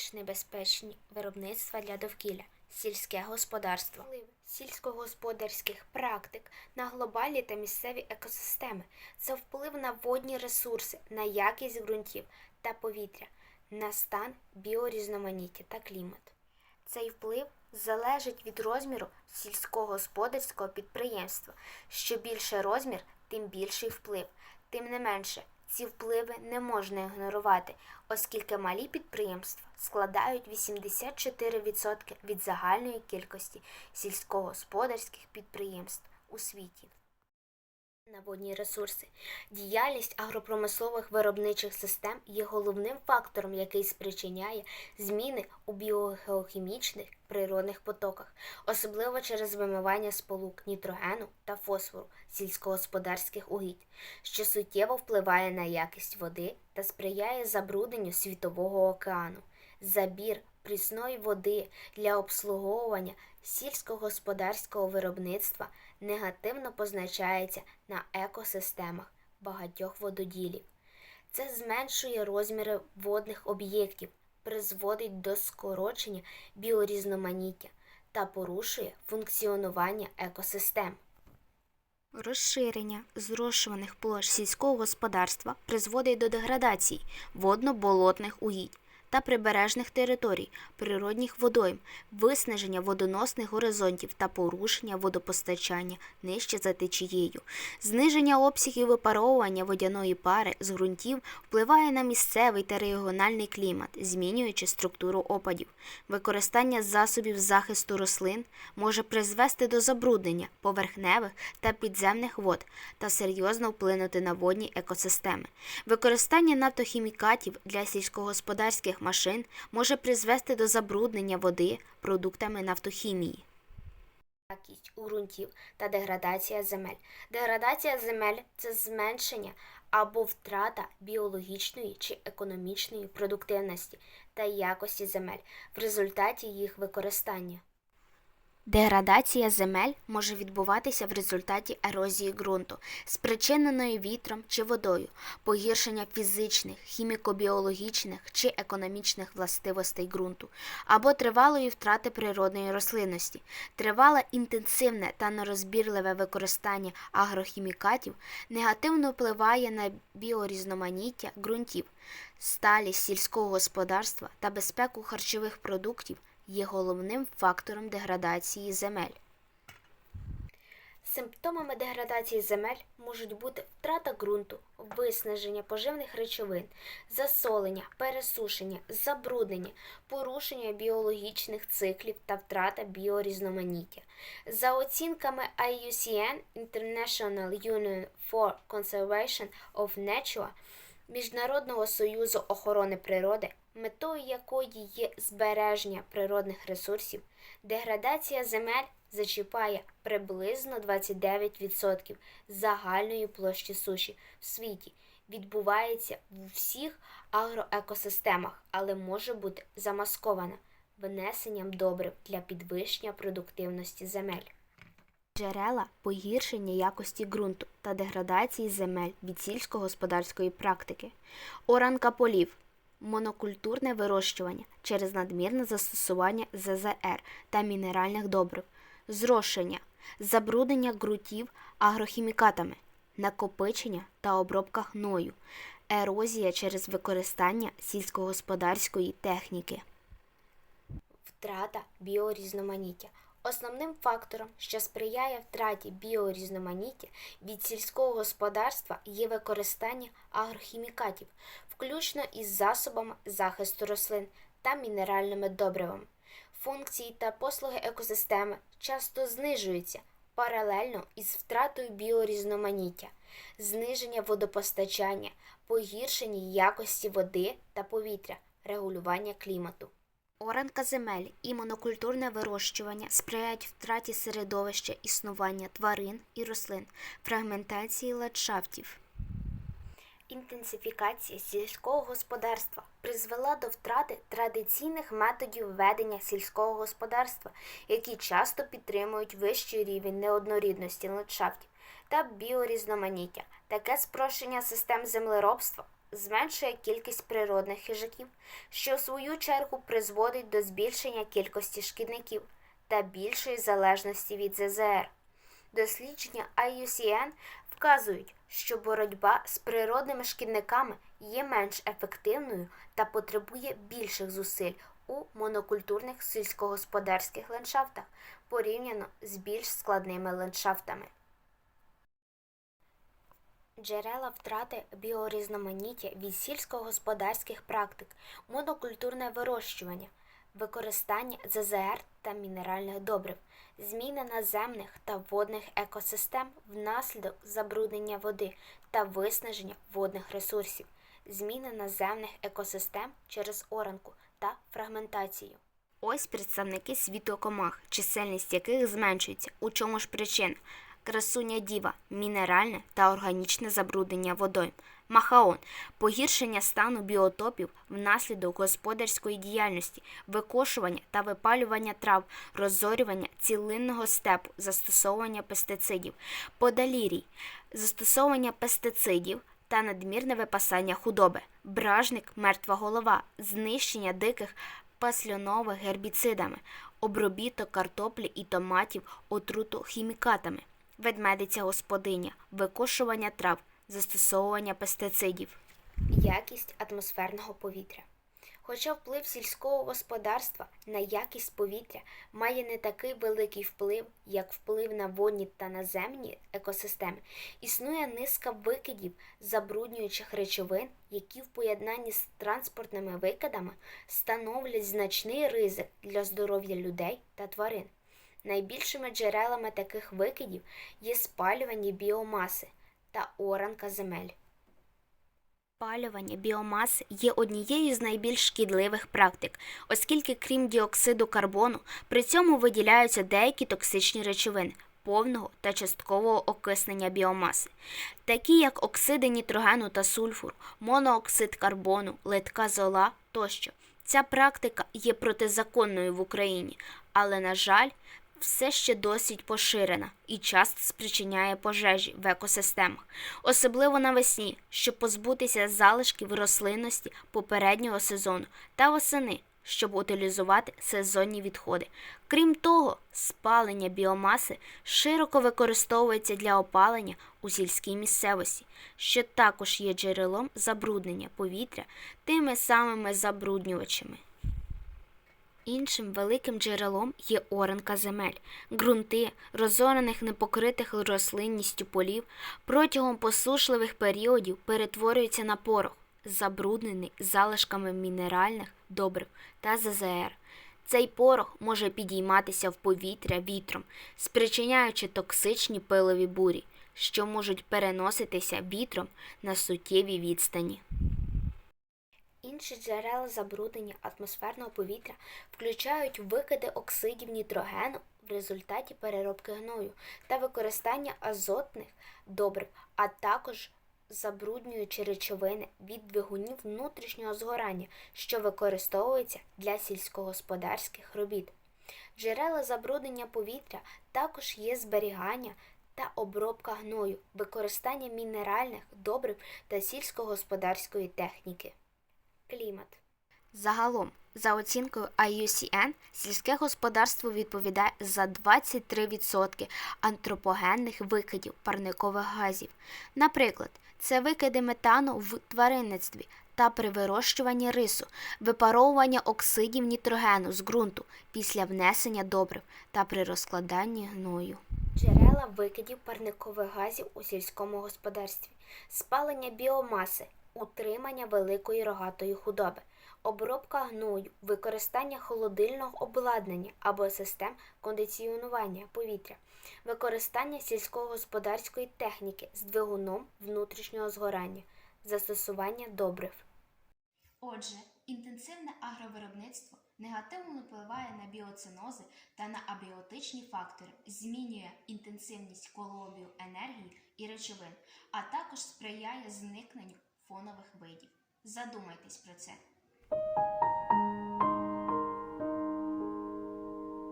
найбільш небезпечні виробництва для довкілля сільське господарство. Сільськогосподарських практик на глобальні та місцеві екосистеми це вплив на водні ресурси, на якість ґрунтів та повітря, на стан біорізноманіття та клімат. Цей вплив залежить від розміру сільськогосподарського підприємства. Що більше розмір, тим більший вплив. Тим не менше, ці впливи не можна ігнорувати, оскільки малі підприємства складають 84% від загальної кількості сільськогосподарських підприємств у світі. На водні ресурси. Діяльність агропромислових виробничих систем є головним фактором, який спричиняє зміни у біогеохімічних природних потоках, особливо через вимивання сполук нітрогену та фосфору сільськогосподарських угідь, що суттєво впливає на якість води та сприяє забрудненню світового океану. Забір прісної води для обслуговування сільськогосподарського виробництва негативно позначається на екосистемах багатьох вододілів. Це зменшує розміри водних об'єктів, призводить до скорочення біорізноманіття та порушує функціонування екосистем. Розширення зрошуваних площ сільського господарства призводить до деградації водно-болотних угідь та прибережних територій, природних водойм, виснаження водоносних горизонтів та порушення водопостачання нижче за течією. Зниження обсягів випаровування водяної пари з ґрунтів впливає на місцевий та регіональний клімат, змінюючи структуру опадів. Використання засобів захисту рослин може призвести до забруднення поверхневих та підземних вод та серйозно вплинути на водні екосистеми. Використання нафтохімікатів для сільськогосподарських машин може призвести до забруднення води продуктами нафтохімії. Якість ґрунтів та деградація земель. Деградація земель це зменшення або втрата біологічної чи економічної продуктивності та якості земель в результаті їх використання. Деградація земель може відбуватися в результаті ерозії ґрунту, спричиненої вітром чи водою, погіршення фізичних, хіміко-біологічних чи економічних властивостей ґрунту, або тривалої втрати природної рослинності. Тривале інтенсивне та нерозбірливе використання агрохімікатів негативно впливає на біорізноманіття ґрунтів, сталість сільського господарства та безпеку харчових продуктів є головним фактором деградації земель. Симптомами деградації земель можуть бути втрата ґрунту, виснаження поживних речовин, засолення, пересушення, забруднення, порушення біологічних циклів та втрата біорізноманіття. За оцінками IUCN International Union for Conservation of Nature Міжнародного союзу охорони природи, метою якої є збереження природних ресурсів, деградація земель зачіпає приблизно 29% загальної площі суші в світі. Відбувається в всіх агроекосистемах, але може бути замаскована внесенням добрив для підвищення продуктивності земель. Джерела погіршення якості ґрунту та деградації земель від сільськогосподарської практики, оранка полів, монокультурне вирощування через надмірне застосування ЗЗР та мінеральних добрив, зрошення, забруднення ґрунтів агрохімікатами, накопичення та обробка гною, ерозія через використання сільськогосподарської техніки. Втрата біорізноманіття. Основним фактором, що сприяє втраті біорізноманіття від сільського господарства є використання агрохімікатів, включно із засобами захисту рослин та мінеральними добривами. Функції та послуги екосистеми часто знижуються паралельно із втратою біорізноманіття, зниження водопостачання, погіршення якості води та повітря, регулювання клімату. Оранка земель і монокультурне вирощування сприяють втраті середовища існування тварин і рослин, фрагментації ландшафтів. Інтенсифікація сільського господарства призвела до втрати традиційних методів ведення сільського господарства, які часто підтримують вищий рівень неоднорідності ландшафтів та біорізноманіття. Таке спрощення систем землеробства зменшує кількість природних хижаків, що в свою чергу призводить до збільшення кількості шкідників та більшої залежності від ЗЗР. Дослідження IUCN вказують, що боротьба з природними шкідниками є менш ефективною та потребує більших зусиль у монокультурних сільськогосподарських ландшафтах порівняно з більш складними ландшафтами. Джерела втрати біорізноманіття від сільськогосподарських практик, монокультурне вирощування, використання ЗЗР та мінеральних добрив, зміни наземних та водних екосистем внаслідок забруднення води та виснаження водних ресурсів, зміни наземних екосистем через оранку та фрагментацію. Ось представники світу комах, чисельність яких зменшується. У чому ж причина? Красуня діва, мінеральне та органічне забруднення водойм. Махаон погіршення стану біотопів внаслідок господарської діяльності, викошування та випалювання трав, розорювання цілинного степу, застосовування пестицидів, подалірій, застосовування пестицидів та надмірне випасання худоби, бражник, мертва голова, знищення диких пасльонових гербіцидами, обробіток картоплі і томатів отруту хімікатами, ведмедиця господиня, викошування трав, застосовування пестицидів. Якість атмосферного повітря. Хоча вплив сільського господарства на якість повітря має не такий великий вплив, як вплив на водні та наземні екосистеми, існує низка викидів забруднюючих речовин, які в поєднанні з транспортними викидами становлять значний ризик для здоров'я людей та тварин. Найбільшими джерелами таких викидів є спалювання біомаси та оранка земель. Спалювання біомаси є однією з найбільш шкідливих практик, оскільки крім діоксиду карбону, при цьому виділяються деякі токсичні речовини повного та часткового окиснення біомаси, такі як оксиди нітрогену та сульфуру, монооксид карбону, литка зола тощо. Ця практика є протизаконною в Україні, але, на жаль, все ще досить поширена і часто спричиняє пожежі в екосистемах, особливо навесні, щоб позбутися залишків рослинності попереднього сезону та восени, щоб утилізувати сезонні відходи. Крім того, спалення біомаси широко використовується для опалення у сільській місцевості, що також є джерелом забруднення повітря тими самими забруднювачами. Іншим великим джерелом є оранка земель. Ґрунти, розорених непокритих рослинністю полів, протягом посушливих періодів перетворюються на порох, забруднений залишками мінеральних добрив та ЗЗР. Цей порох може підійматися в повітря вітром, спричиняючи токсичні пилові бурі, що можуть переноситися вітром на суттєві відстані. Інші джерела забруднення атмосферного повітря включають викиди оксидів нітрогену в результаті переробки гною та використання азотних добрив, а також забруднюючі речовини від двигунів внутрішнього згорання, що використовуються для сільськогосподарських робіт. Джерела забруднення повітря також є зберігання та обробка гною, використання мінеральних добрив та сільськогосподарської техніки. Клімат. Загалом, за оцінкою IUCN, сільське господарство відповідає за 23% антропогенних викидів парникових газів. Наприклад, це викиди метану в тваринництві та при вирощуванні рису, випаровування оксидів нітрогену з ґрунту після внесення добрив та при розкладанні гною. Джерела викидів парникових газів у сільському господарстві, спалення біомаси, утримання великої рогатої худоби, обробка гною, використання холодильного обладнання або систем кондиціонування повітря, використання сільськогосподарської техніки з двигуном внутрішнього згорання, застосування добрив. Отже, інтенсивне агровиробництво негативно впливає на біоцинози та на абіотичні фактори, змінює інтенсивність колообію енергії і речовин, а також сприяє зникненню фонових видів. Задумайтесь про це.